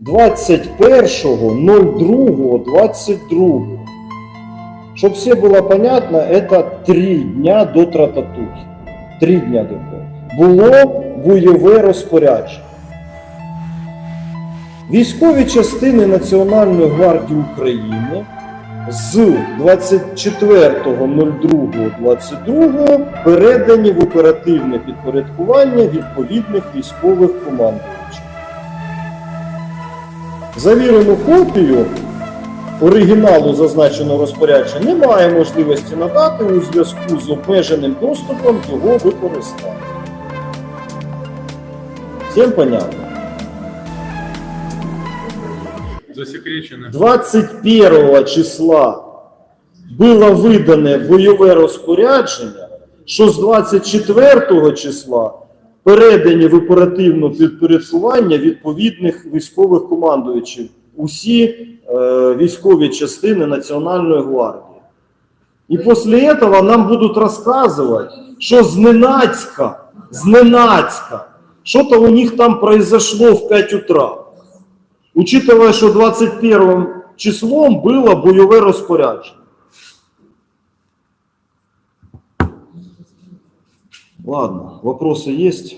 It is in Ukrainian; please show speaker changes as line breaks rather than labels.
21.02.22. Щоб все було понятно, это три дня до трататухи. Три дня до того. Було бойове розпорядження. Військові частини Національної гвардії України з 24.02.22 передані в оперативне підпорядкування відповідних військових командувачів. Завірену копію оригіналу зазначеного розпорядження немає можливості надати у зв'язку з обмеженим доступом його використання. Всім понятно?
Засекречено.
21 числа було видане бойове розпорядження, що з 24 числа передані в оперативне підпорядкування відповідних військових командувачів усі е, військові частини Національної гвардії. І після цього нам будуть розказувати, що зненацька, зненацька, що-то у них там произошло в 5 утра. Учитывая, что 21 числом было бойове розпорядження. Ладно, вопросы есть?